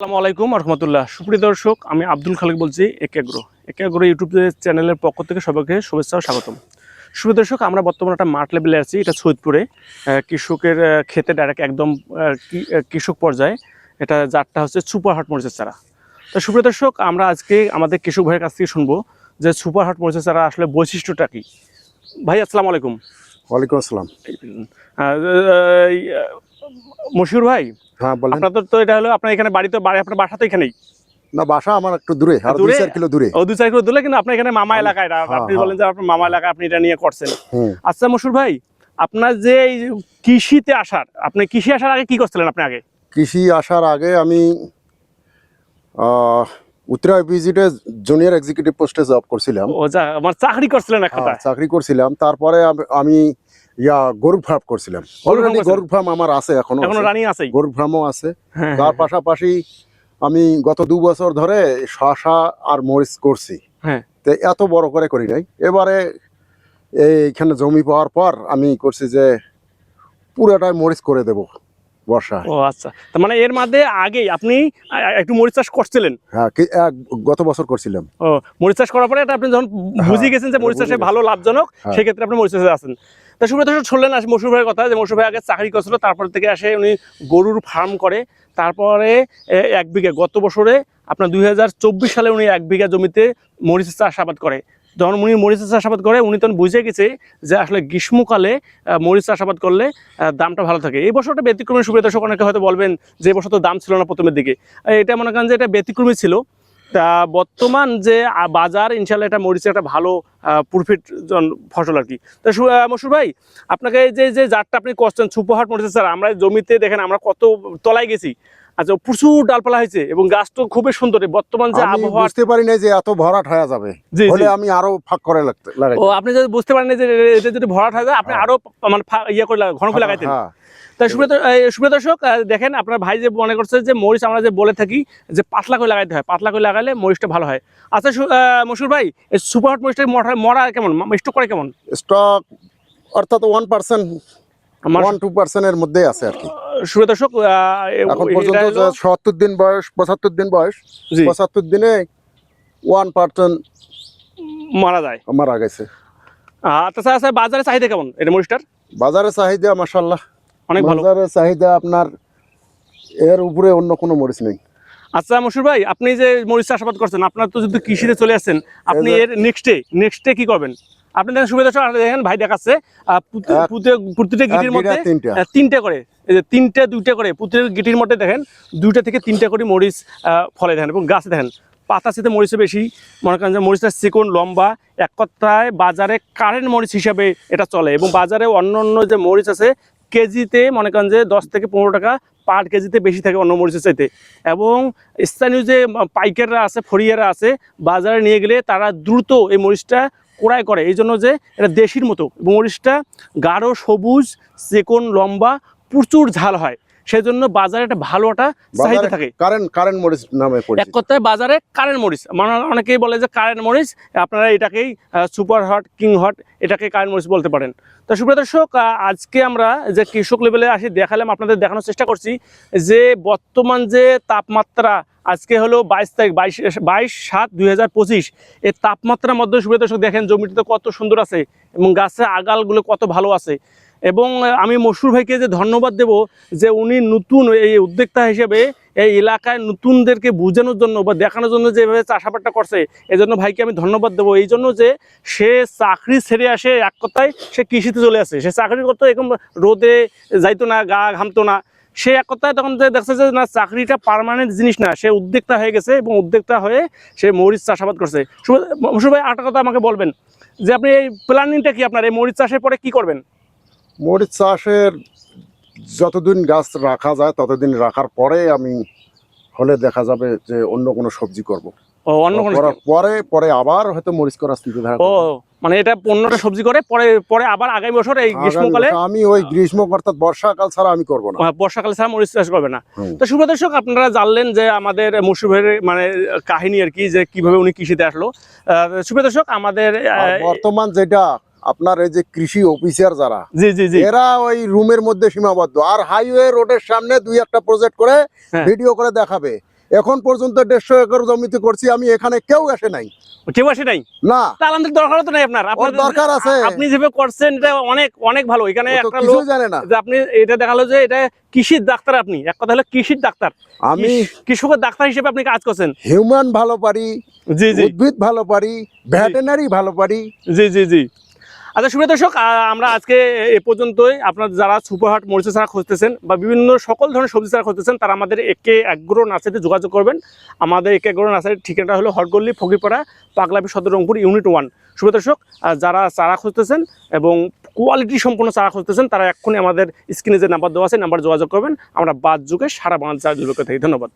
আসসালামু আলাইকুম রহমতুল্লাহ। সুপ্রিয় দর্শক আমি আব্দুল খালিক বলছি একাগ্রো একাগ্রো ইউটিউব চ্যানেলের পক্ষ থেকে সবাইকে শুভেচ্ছা স্বাগতম। সুপ্রিয় দর্শক আমরা বর্তমানে একটা মাঠ লেভেলে আছি এটা সৈয়দপুরে। আহ, কৃষকের ক্ষেতে ডাইরেক্ট একদম কৃষক পর্যায়ে। এটা জাতটা হচ্ছে সুপার হট মরিচের চারা। তো সুপ্রিয় দর্শক আমরা আজকে আমাদের কৃষক ভাইয়ের কাছ থেকে শুনব যে সুপার হট মরিচের চারা আসলে বৈশিষ্ট্যটা কি। ভাই আসসালামু আলাইকুম। ওয়ালাইকুম আসসালাম মশিউর ভাই হ্যাঁ বলেন তো- এটা হলো আপনার এখানে বাড়ি তো বাড়ি আপনার বাসা তো এখানেই না বাসা আমার একটু দূরে আর দুই দূরে? চার কিলো দূরে ও দু চার করে দিলে কিন্তু আপনার এখানে মামা এলাকায় এটা। হ্যাঁ, আপনি হ্যাঁ। বলেন যে আপনার মামা এলাকায় আপনি এটা নিয়ে করছেন আচ্ছা মশুর ভাই আপনার যে এই কৃষিতে আসার আপনি কৃষি আসার আগে কি করছিলেন আপনি আগে কৃষি আসার আগে আমি আহ, উত্তরা ভিজিটে জুনিয়র এক্সিকিউটিভ পোস্টে জব করছিলাম। ও যা আমার চাকরি করছিলেন এক হ্যাঁ, কথা চাকরি করছিলাম। তারপরে আমি ইয়া গরু ফার্ম করছিলাম। অলরেডি? গরু ফার্ম আমার আছে এখনও এখনও আছে। রানিং গরু ফার্মও আছে। হ্যাঁ, তার পাশাপাশি আমি গত দু বছর ধরে শশা আর মরিচ করছি। হ্যাঁ। তো এত বড় করে করি নাই। এবারে এইখানে জমি পাওয়ার পর আমি করছি যে পুরোটাই মরিচ করে দেব। বর্ষা ও আচ্ছা তার মানে এর মধ্যে আগেই আপনি একটু মরিচ চাষ করছিলেন? হ্যাঁ গত বছর করছিলাম। ও মরিচ চাষ করার পরে এটা আপনি যখন বুঝে গেছেন যে মরিচ চাষে ভালো লাভজনক হ্যাঁ। সেক্ষেত্রে আপনি মরিচ চাষে আছেন। তা সুব্রত শুনলেন আজ মশুর ভাইয়ের কথা যে মশুর ভাই আগে চাকরি করছিল তারপর থেকে আসে উনি গরুর ফার্ম করে। তারপরে এক বিঘা গত বছরে আপনার দুই হাজার চব্বিশ সালে উনি এক বিঘা জমিতে মরিচ চাষাবাদ করে। যখন উনি মরিচ চাষাবাদ করে উনি তখন বুঝে গেছে যে আসলে গ্রীষ্মকালে মরিচ চাষাবাদ করলে দামটা ভালো থাকে। এই বছরটা ব্যতিক্রমী সুবিধা দর্শক অনেকে হয়তো বলবেন যে বছর তো দাম ছিল না প্রথমের দিকে। এটা মনে করেন যে এটা ব্যতিক্রমী ছিল। তা বর্তমান যে বাজার ইনশাল্লাহ এটা মরিচের একটা ভালো প্রফিট ফসল আর কি। তা আহ, ভাই আপনাকে যে যে জাতটা আপনি করছেন সুপারহাট মরিচের স্যার আমরা জমিতে দেখেন আমরা কত তলায় গেছি। আচ্ছা প্রচুর ডালপালা হয়েছে এবং গাছ তো খুবই সুন্দর। বর্তমান যে আবহাওয়া বুঝতে পারি না যে এত ভরাট হয়ে যাবে। জি আমি আরও ফাঁক করে লাগতে ও আপনি যদি বুঝতে পারেন যে এটা যদি ভরাট হয়ে যায় আপনি হ্যাঁ। আরও মানে ইয়ে করে ঘন করে লাগাইতেন। হ্যাঁ। তাই সুপ্রিয় দর্শক দেখেন আপনার ভাই যে মনে করছে যে মরিচ আমরা যে বলে থাকি যে পাতলা করে লাগাইতে হয় পাতলা করে লাগালে মরিচটা ভালো হয়। আচ্ছা মশুর ভাই সুপার হট মরিচটা মরা মরা কেমন? স্টক করে কেমন? স্টক অর্থাৎ ওয়ান পার্সেন্ট আমার ওয়ান টু পার্সেন্টের মধ্যে আছে আর কি। সুপ্রিয় দর্শক আহ, এ- এখন পর্যন্ত সত্তর দিন বয়স পঁচাত্তর দিন বয়স। পঁচাত্তর দিনে ওয়ান পার্সেন্ট মারা যায়। মারা গেছে। আহ, তাছাড়া বাজারে চাহিদা কেমন? এটা মরিচটার? বাজারে চাহিদা মাসাল্লাহ অনেক ভালো। বাজারে চাহিদা আপনার এর উপরে অন্য কোনো মরিচ নেই। আচ্ছা মশুর ভাই আপনি যে মরিচ চাষাবাদ করছেন আপনার তো যদি কৃষিতে চলে আসছেন আপনি এর নেক্সটে নেক্সটে কি করবেন? আপনি দেখেন সুবিধা দেখেন ভাই দেখাচ্ছে প্রতিটা গিটির মধ্যে তিনটে। করে। এই যে তিনটে দুইটা করে প্রতিটা গিটির মধ্যে দেখেন দুইটা থেকে তিনটা করে মরিচ ফলে দেখেন। এবং গাছে দেখেন পাতা শীতে মরিচে বেশি। মনে করেন যে মরিচটা চিকন লম্বা এক কথায় বাজারে কারেন্ট মরিচ হিসাবে এটা চলে। এবং বাজারে অন্য অন্য যে মরিচ আছে কেজিতে মনে করেন যে দশ থেকে পনেরো টাকা পার কেজিতে বেশি থাকে অন্য মরিচের চাইতে। এবং স্থানীয় যে পাইকাররা আছে ফরিয়ারা আছে বাজারে নিয়ে গেলে তারা দ্রুত এই মরিচটা ক্রয় করে। এই জন্য যে এটা দেশির মতো। মরিচটা গাঢ় সবুজ চেকন লম্বা প্রচুর ঝাল হয়। সেই জন্য বাজারে একটা ভালো একটা চাহিদা থাকে। কারেন্ট কারেন্ট মরিচ নামে এক কথায় বাজারে কারেন্ট মরিচ। মানে অনেকেই বলে যে কারেন্ট মরিচ আপনারা এটাকেই সুপার হট কিং হট এটাকে কারেন্ট মরিচ বলতে পারেন। তো সুপ্রিয় দর্শক আজকে আমরা যে কৃষক লেভেলে আসি দেখালাম আপনাদের দেখানোর চেষ্টা করছি যে বর্তমান যে তাপমাত্রা আজকে হলো বাইশ তারিখ, বাইশ বাইশ সাত দুই হাজার পঁচিশ। এর তাপমাত্রার মধ্যে সুবিধা দর্শক দেখেন জমিটা কত সুন্দর আছে এবং গাছের আগালগুলো কত ভালো আছে। এবং আমি মশুর ভাইকে যে ধন্যবাদ দেব যে উনি নতুন এই উদ্যোক্তা হিসেবে এই এলাকায় নতুনদেরকে বোঝানোর জন্য বা দেখানোর জন্য যেভাবে চাষাবাদটা করছে এই জন্য ভাইকে আমি ধন্যবাদ দেবো। এই জন্য যে সে চাকরি ছেড়ে আসে এক কথায় সে কৃষিতে চলে আসে। সে চাকরি করতো, এরকম রোদে যাইতো না, গা ঘামতো না। সে এক কথায় তখন যে দেখছে যে না চাকরিটা পার্মানেন্ট জিনিস না সে উদ্যোক্তা হয়ে গেছে এবং উদ্যোক্তা হয়ে সে মরিচ চাষাবাদ করছে। মশুর ভাই একটা কথা আমাকে বলবেন যে আপনি এই প্ল্যানিংটা কি আপনার? এই মরিচ চাষের পরে কি করবেন? মরিচ চাষের যতদিন গাছ রাখা যায় ততদিন রাখার পরে আমি হলে দেখা যাবে যে অন্য কোনো সবজি করব। ও অন্য কোনো পরে পরে আবার হয়তো মরিচ করার চিন্তাধারা ও করব। মানে এটা পনেরোটা সবজি করে পরে পরে আবার আগামী বছর এই গ্রীষ্মকালে আমি ওই গ্রীষ্ম অর্থাৎ বর্ষাকাল ছাড়া আমি করব না। আহ, বর্ষাকালে ছাড়া মরিচ চাষ করবে না। তো শুভ দর্শক আপনারা জানলেন যে আমাদের মুর্শিদের মানে কাহিনী আর কি যে কীভাবে উনি কৃষিতে আসলো। শুভ দর্শক আমাদের বর্তমান যেটা আপনার এই যে কৃষি অফিসার যারা জি জি জি। এরা ওই রুমের মধ্যে সীমাবদ্ধ। আর হাইওয়ে রোডের সামনে দুই একটা প্রজেক্ট করে হ্যাঁ। ভিডিও করে দেখাবে। এখন পর্যন্ত দেড়শো একর জমিতে করছি আমি এখানে কেউ আসে নাই। কেউ আসে নাই? না। তাহলে আমাদের তো নাই আপনার। আপনার দরকার আছে। আপনি যেভাবে করছেন এটা অনেক অনেক ভালো। এখানে একটা লোক জানে না। যে আপনি এটা দেখাল যে এটা কৃষির ডাক্তার আপনি। এক কথা হলো কৃষির ডাক্তার। আমি কৃষকের ডাক্তার হিসেবে আপনি কাজ করছেন। হিউম্যান ভালো পারি জি জি। উদ্ভিদ ভালো পারি ভেটেনারি ভালো পারি। জি জি জি। আচ্ছা সুপ্রিয় দর্শক আমরা আজকে এ পর্যন্তই। আপনার যারা সুপারহাট মরিচা ছাড়া খুঁজতেছেন বা বিভিন্ন সকল ধরনের সবজি ছাড়া খুঁজতেছেন, তারা আমাদের একে এগ্রো নার্সারিতে যোগাযোগ করবেন। আমাদের একে এগ্রো নার্সারির ঠিকানাটা হলো হটগল্লি ফকিরপাড়া, পাগলাপি সদর, রংপুর, ইউনিট ওয়ান। সুপ্রিয় দর্শক যারা চারা খুঁজতেছেন এবং কোয়ালিটি সম্পূর্ণ চারা খুঁজতেছেন, তারা এক্ষুনি আমাদের স্ক্রিনে যে নাম্বার দেওয়া আছে নাম্বার যোগাযোগ করবেন। আমরা বাদ যুগে সারা বাংলাদেশ চারা থাকি। ধন্যবাদ।